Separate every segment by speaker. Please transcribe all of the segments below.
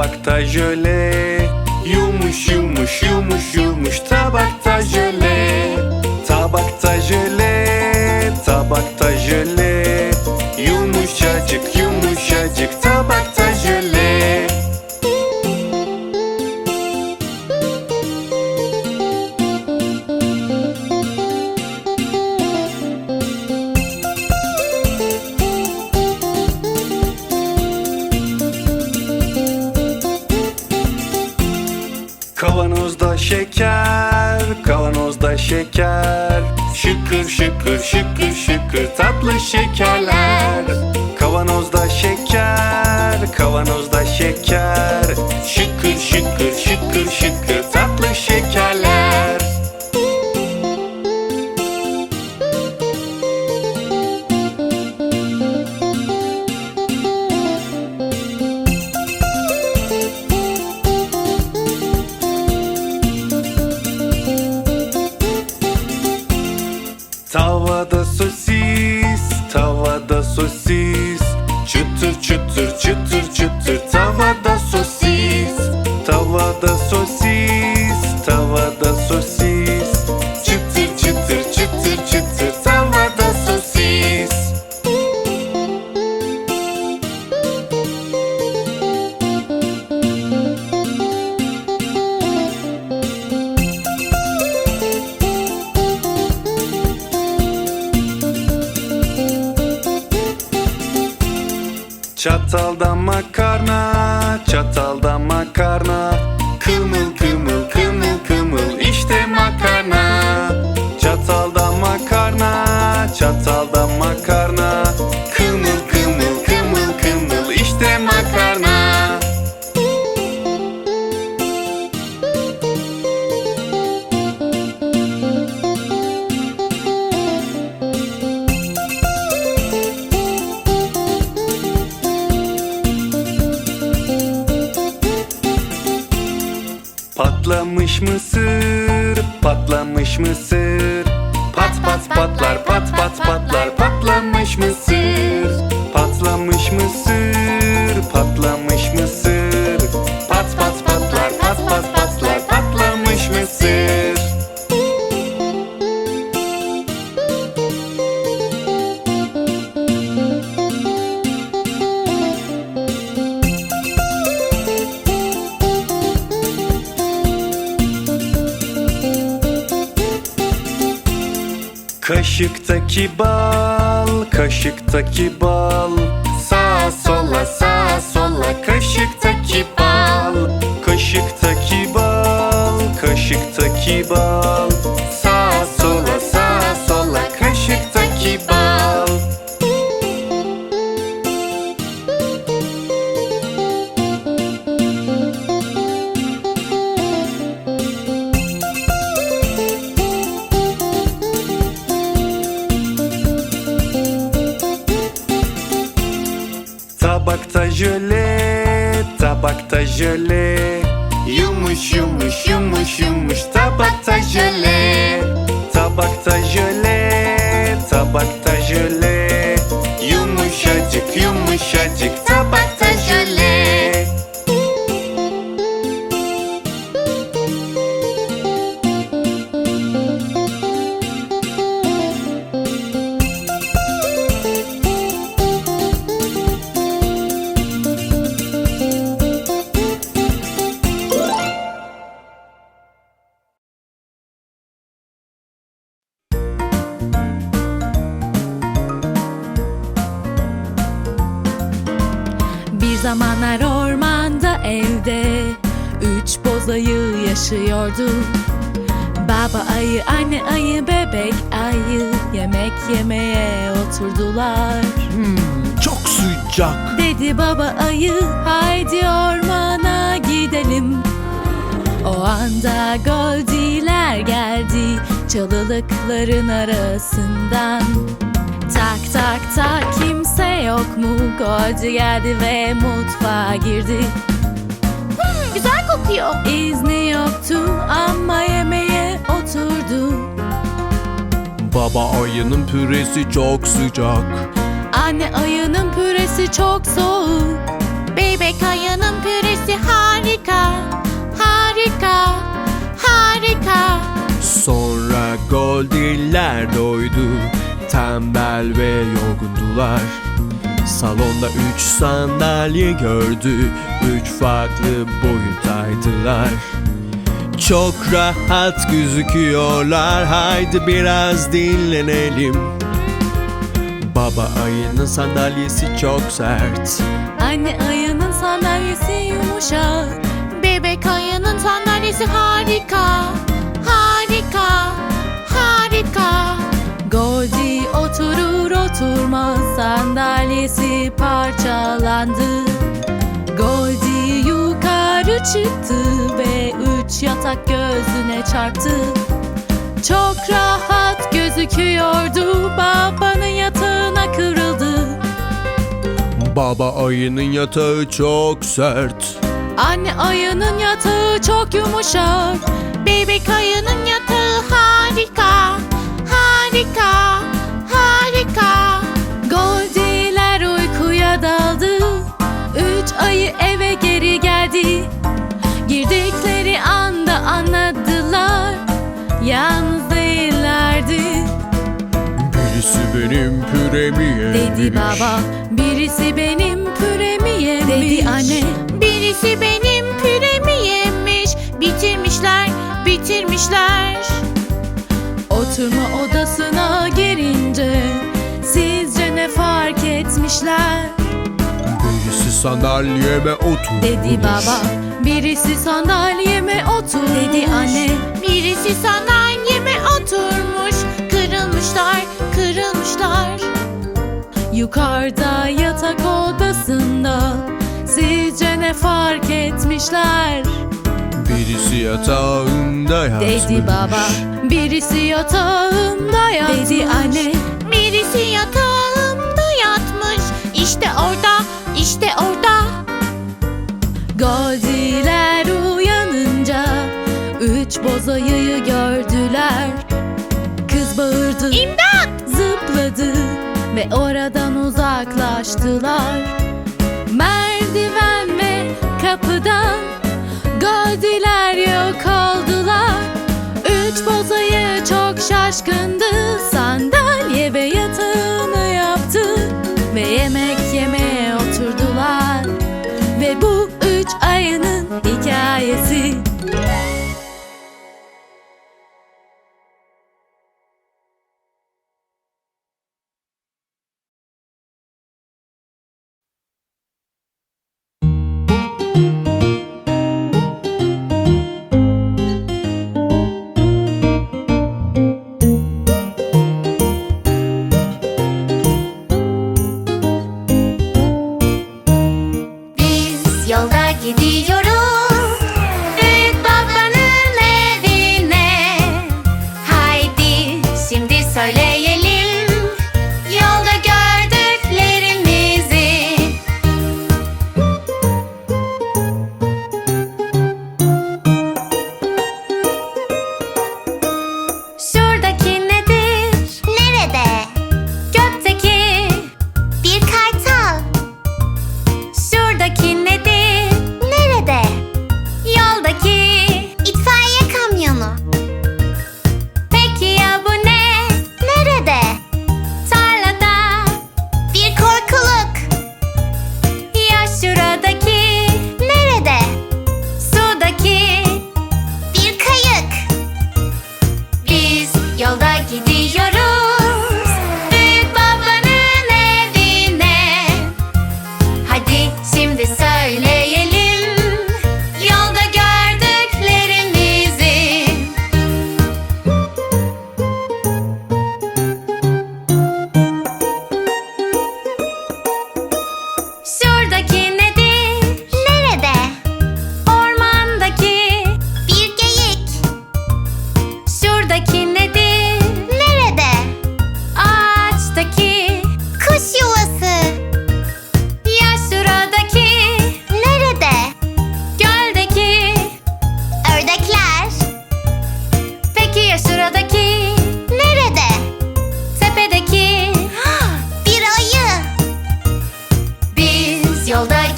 Speaker 1: Tabakta jöle, Yumuş yumuş yumuş yumuş. Tabakta jöle Tabakta jöle, tabakta jöle. Yumuşacık yumuşacık tabakta şeker, kavanozda şeker. Şıkır şıkır şıkır şıkır tatlı şekerler. Kavanozda şeker, kavanozda şeker. Şıkır şıkır стала Patlamış mısır, patlamış mısır. Pat pat patlar, pat pat patlar, patlamış mısır. Patlamış mısır, patlamış mısır. Pat pat patlar, pat pat patlar, patlamış mısır Kaşıktaki bal, kaşıktaki bal tabakta jöle Yumuş yumuş yumuş yumuş tabakta jöle Tabakta jöle, tabakta jöle Yumuşacık yumuşacık
Speaker 2: zamanlar ormanda evde. Üç boz ayı yaşıyordu. Baba ayı, anne ayı, bebek ayı Yemek yemeye oturdular.
Speaker 3: Çok sıcak.
Speaker 2: Dedi baba ayı haydi ormana gidelim. O anda Goldiler geldi çalılıkların arasından Tak tak tak kimse yok mu? Goldi geldi ve mutfağa girdi. Hmm, güzel kokuyor. İzni yoktu ama yemeğe oturdu.
Speaker 3: Baba ayının püresi çok sıcak.
Speaker 2: Anne ayının püresi çok soğuk. Bebek ayının püresi harika Harika Harika.
Speaker 3: Sonra Goldiler doydu Tembel ve yorgundular. Salonda üç sandalye gördü Üç farklı boyuttaydılar Çok rahat gözüküyorlar Haydi biraz dinlenelim. Baba ayının sandalyesi çok sert.
Speaker 2: Anne ayının sandalyesi yumuşak. Bebek ayının sandalyesi Harika oturmaz sandalyesi parçalandı. Goldie yukarı çıktı ve üç yatak gözüne çarptı. Çok rahat gözüküyordu babanın yatağına kırıldı.
Speaker 3: Baba ayının yatağı çok sert.
Speaker 2: Anne ayının yatağı çok yumuşak. Bebek ayının yatağı harika Harika Harika. Goldiler uykuya daldı. Üç ayı eve geri geldi. Girdikleri anda anladılar. Yalnız değillerdi.
Speaker 3: Birisi benim püremi yemiş
Speaker 2: Dedi baba Birisi benim püremi yemiş Dedi anne Birisi benim püremi yemiş Bitirmişler bitirmişler. Oturma odasına etmişler
Speaker 3: Birisi sandalyeme oturmuş.
Speaker 2: Dedi baba Birisi sandalyeme otur Dedi anne Birisi sandalyeme oturmuş. Kırılmışlar kırılmışlar. Yukarıda yatak odasında Sizce ne fark etmişler?
Speaker 3: Birisi yatağımda yatmış.
Speaker 2: Dedi baba Birisi yatağımda yatmış. Dedi anne Birisi yatağımda Üç bozayıyı gördüler. Kız bağırdı İmdat! Zıpladı ve oradan uzaklaştılar. Merdiven ve kapıdan Goldiler yok oldular. Üç bozayı çok şaşkındı Sandalye ve yatağını yaptı Ve yemek yemeye oturdular. Ve bu üç ayının hikayesi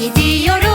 Speaker 4: Gidiyorum.